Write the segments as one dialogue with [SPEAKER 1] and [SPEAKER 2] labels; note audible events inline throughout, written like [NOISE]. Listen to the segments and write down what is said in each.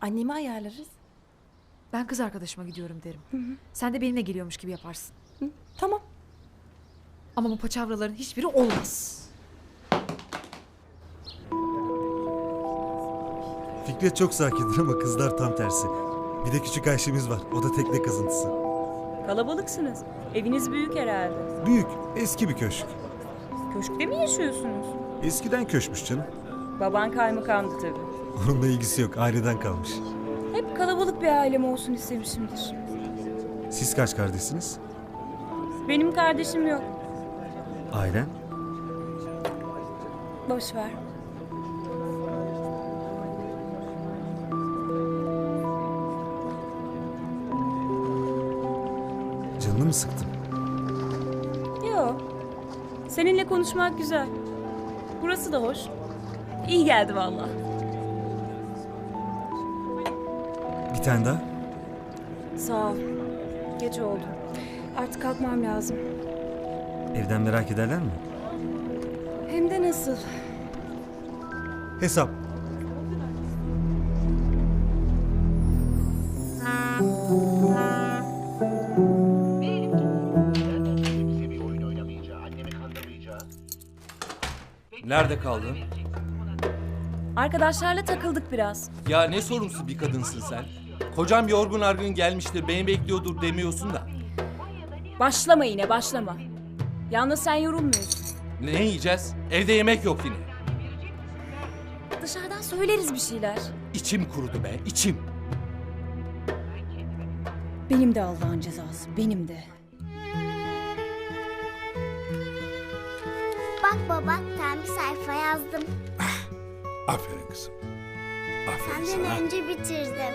[SPEAKER 1] Annemi ayarlarız.
[SPEAKER 2] Ben kız arkadaşıma gidiyorum derim. Sen de benimle geliyormuş gibi yaparsın.
[SPEAKER 1] Tamam.
[SPEAKER 2] Ama bu paçavraların hiçbiri olmaz.
[SPEAKER 3] Fikret çok sakindir ama kızlar tam tersi. Bir de küçük Ayşe'miz var. O da tekne kazıntısı.
[SPEAKER 4] Kalabalıksınız. Eviniz büyük herhalde.
[SPEAKER 3] Büyük, eski bir köşk.
[SPEAKER 4] Köşkte mi yaşıyorsunuz?
[SPEAKER 3] Eskiden köşkmüş canım.
[SPEAKER 4] Baban kaymakamdı tabii.
[SPEAKER 3] Onunla ilgisi yok, aileden kalmış.
[SPEAKER 4] Hep kalabalık bir ailem olsun istemişimdir.
[SPEAKER 3] Siz kaç kardeşsiniz?
[SPEAKER 4] Benim kardeşim yok.
[SPEAKER 3] Ailen?
[SPEAKER 4] Boş ver.
[SPEAKER 3] Canını mı sıktım?
[SPEAKER 4] Yo. Seninle konuşmak güzel. Burası da hoş. İyi geldi valla.
[SPEAKER 3] Bir tane daha.
[SPEAKER 4] Sağ ol. Geç oldu. Artık kalkmam lazım.
[SPEAKER 3] Evden merak ederler mi?
[SPEAKER 4] Hem de nasıl?
[SPEAKER 3] Hesap.
[SPEAKER 5] Nerede kaldın?
[SPEAKER 4] Arkadaşlarla takıldık biraz.
[SPEAKER 5] Ya ne sorumsuz bir kadınsın sen. Kocam yorgun argın gelmiştir, beni bekliyordur demiyorsun da.
[SPEAKER 4] Başlama yine başlama. Yalnız sen yorulmuyorsun.
[SPEAKER 5] Ne yiyeceğiz? Evde yemek yok yine.
[SPEAKER 4] Dışarıdan söyleriz bir şeyler.
[SPEAKER 5] İçim kurudu be, içim.
[SPEAKER 4] Benim de Allah'ın cezası. Benim de.
[SPEAKER 6] Bak baba, tam bir sayfa yazdım.
[SPEAKER 7] Aferin kızım. Aferin
[SPEAKER 6] Senden
[SPEAKER 7] sana.
[SPEAKER 6] önce bitirdim.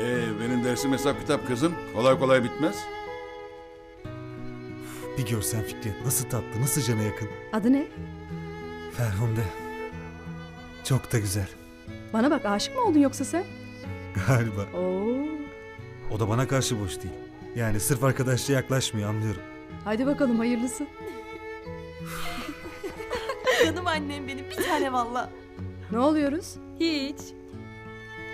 [SPEAKER 7] Ee, benim dersim hesap kitap kızım. Kolay kolay bitmez.
[SPEAKER 3] Bir görsen Fikret nasıl tatlı, nasıl cana yakın.
[SPEAKER 8] Adı ne?
[SPEAKER 3] Ferhunde. Çok da güzel.
[SPEAKER 8] Bana bak aşık mı oldun yoksa sen?
[SPEAKER 3] Galiba.
[SPEAKER 8] Oo.
[SPEAKER 3] O da bana karşı boş değil. Yani sırf arkadaşça yaklaşmıyor anlıyorum.
[SPEAKER 8] Hadi bakalım hayırlısı. [LAUGHS]
[SPEAKER 1] Canım annem benim bir tane valla.
[SPEAKER 8] Ne oluyoruz?
[SPEAKER 1] Hiç.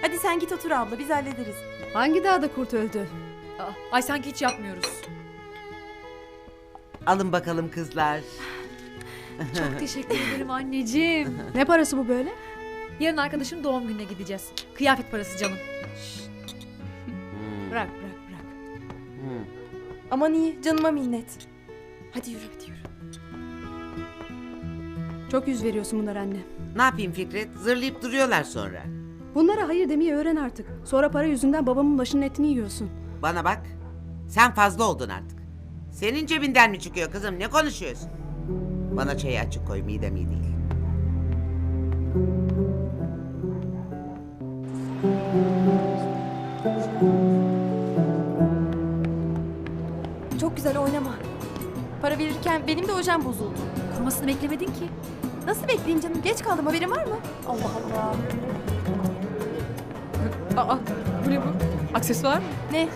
[SPEAKER 1] Hadi sen git otur abla biz hallederiz.
[SPEAKER 8] Hangi dağda kurt öldü?
[SPEAKER 2] Aa, ay sanki hiç yapmıyoruz.
[SPEAKER 9] Alın bakalım kızlar.
[SPEAKER 2] Çok [LAUGHS] teşekkür ederim anneciğim.
[SPEAKER 8] Ne parası bu böyle?
[SPEAKER 2] Yarın arkadaşım doğum gününe gideceğiz. Kıyafet parası canım. Bırak bırak bırak.
[SPEAKER 1] Aman iyi canıma minnet. Hadi yürü hadi yürü.
[SPEAKER 8] Çok yüz veriyorsun bunlar anne.
[SPEAKER 9] Ne yapayım Fikret? Zırlayıp duruyorlar sonra.
[SPEAKER 8] Bunlara hayır demeyi öğren artık. Sonra para yüzünden babamın başının etini yiyorsun.
[SPEAKER 9] Bana bak. Sen fazla oldun artık. Senin cebinden mi çıkıyor kızım? Ne konuşuyorsun? Bana çayı açık koy midem iyi değil.
[SPEAKER 1] Çok güzel oynama. Para verirken benim de ojem bozuldu.
[SPEAKER 2] Kurumasını beklemedin ki.
[SPEAKER 1] Nasıl bekleyeyim canım? Geç kaldım haberin var mı? Allah Allah.
[SPEAKER 2] Aa bu ne bu? Aksesuar mı?
[SPEAKER 1] Ne?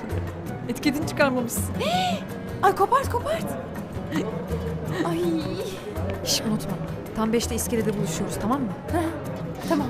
[SPEAKER 2] Etiketini çıkarmamışsın. [GASPS]
[SPEAKER 1] Ay kopart kopart. [GASPS] Ay.
[SPEAKER 2] Şş unutma. Tam beşte iskelede buluşuyoruz tamam mı?
[SPEAKER 1] Tamam.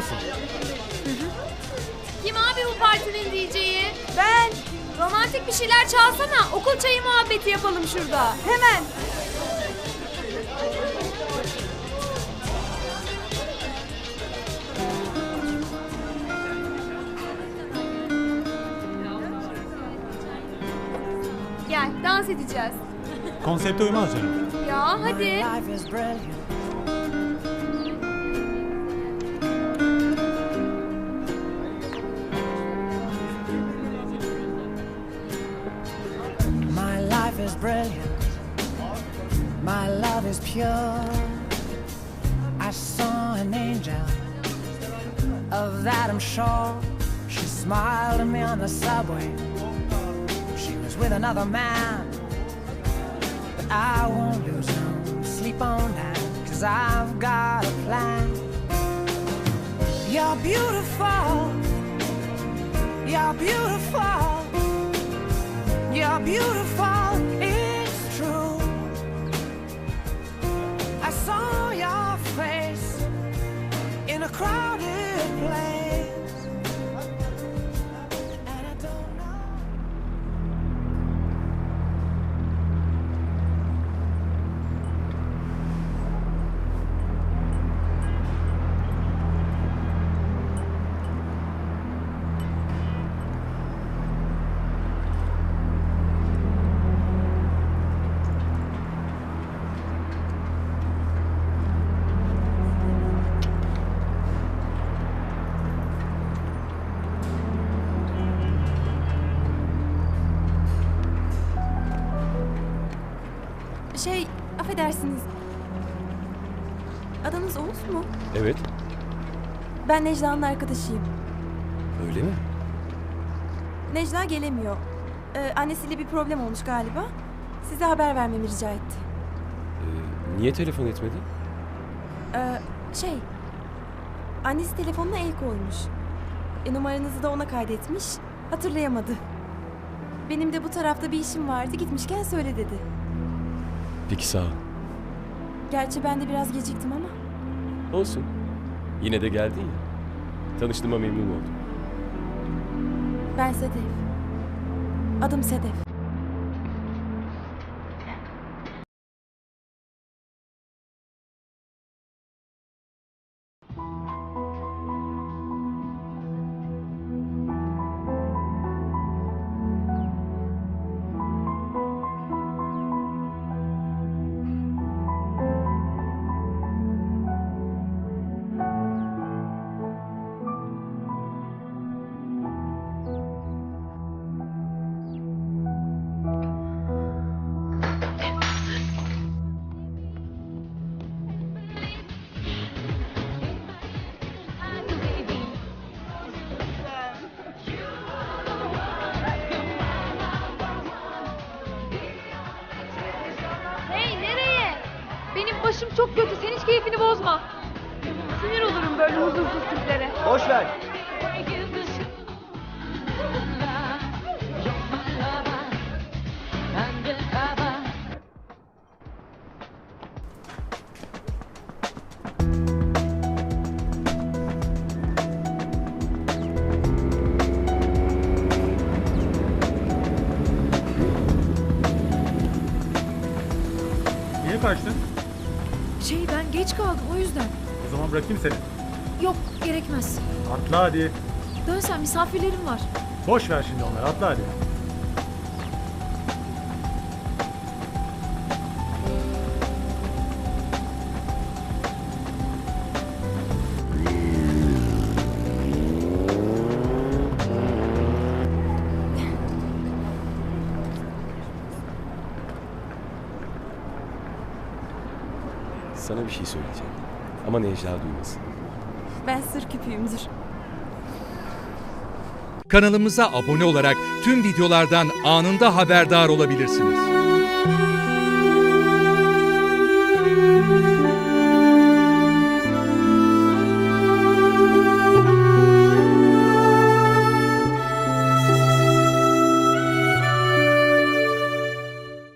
[SPEAKER 10] Musun?
[SPEAKER 1] Kim abi bu partinin DJ'yi? Ben. Romantik bir şeyler çalsana. Okul çayı muhabbeti yapalım şurada. Hemen. Gel dans edeceğiz.
[SPEAKER 10] Konsepte uymaz canım.
[SPEAKER 1] Ya hadi.
[SPEAKER 11] Love is pure. I saw an angel. Of that I'm sure. She smiled at me on the subway. She was with another man. But I won't lose no sleep on that. Cause I've got a plan. You're beautiful. You're beautiful. You're beautiful, saw your face in a crowded
[SPEAKER 1] affedersiniz. Adınız Oğuz mu?
[SPEAKER 10] Evet.
[SPEAKER 1] Ben Necla'nın arkadaşıyım.
[SPEAKER 10] Öyle mi?
[SPEAKER 1] Necla gelemiyor. Ee, annesiyle bir problem olmuş galiba. Size haber vermemi rica etti.
[SPEAKER 10] niye telefon etmedi?
[SPEAKER 1] Ee, şey, annesi telefonuna el koymuş. E, numaranızı da ona kaydetmiş. Hatırlayamadı. Benim de bu tarafta bir işim vardı. Gitmişken söyle dedi.
[SPEAKER 10] Peki sağ ol.
[SPEAKER 1] Gerçi ben de biraz geciktim ama.
[SPEAKER 10] Olsun. Yine de geldin ya. Tanıştığıma memnun oldum.
[SPEAKER 1] Ben Sedef. Adım Sedef.
[SPEAKER 2] Başım çok kötü. Sen hiç keyfini bozma. Sinir olurum böyle huzursuz tiplere.
[SPEAKER 12] Boş ver.
[SPEAKER 2] Şey ben geç kaldım o yüzden.
[SPEAKER 10] O zaman bırakayım seni.
[SPEAKER 2] Yok gerekmez.
[SPEAKER 10] Atla hadi.
[SPEAKER 2] Dön sen misafirlerim var.
[SPEAKER 10] Boş ver şimdi onları. Atla hadi.
[SPEAKER 13] Sana bir şey söyleyeceğim. Ama Necla duymasın.
[SPEAKER 1] Ben sır küpüyümdür.
[SPEAKER 5] Kanalımıza abone olarak tüm videolardan anında haberdar olabilirsiniz.